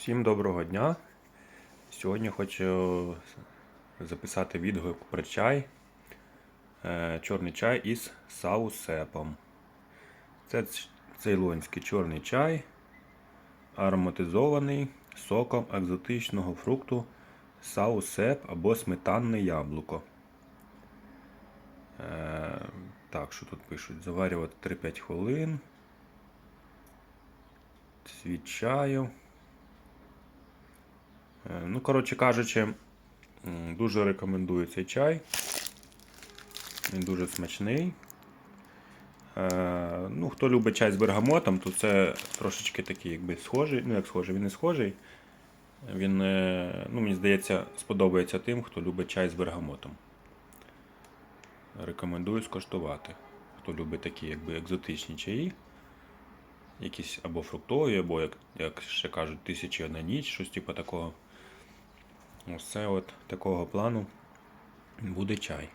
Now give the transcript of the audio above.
Всім доброго дня. Сьогодні хочу записати відгук про чай. Е, Чорний чай із саусепом. Це цейлонський чорний чай, ароматизований соком екзотичного фрукту саусеп або сметанне яблуко. Е, Так, що тут пишуть? Заварювати 3-5 хвилин. Цвіт чаю. Е, Ну, коротше кажучи, дуже рекомендую цей чай. Він дуже смачний. Е, Ну, хто любить чай з бергамотом, то це трошечки такий, якби схожий. Ну, як схожий, він не схожий. Він, е, ну, мені здається, сподобається тим, хто любить чай з бергамотом. Рекомендую скоштувати. Хто любить такі якби екзотичні чаї. Якісь або фруктові, або, як, як ще кажуть, тисячі одна ніч, щось типу такого. Ось це от такого плану буде чай.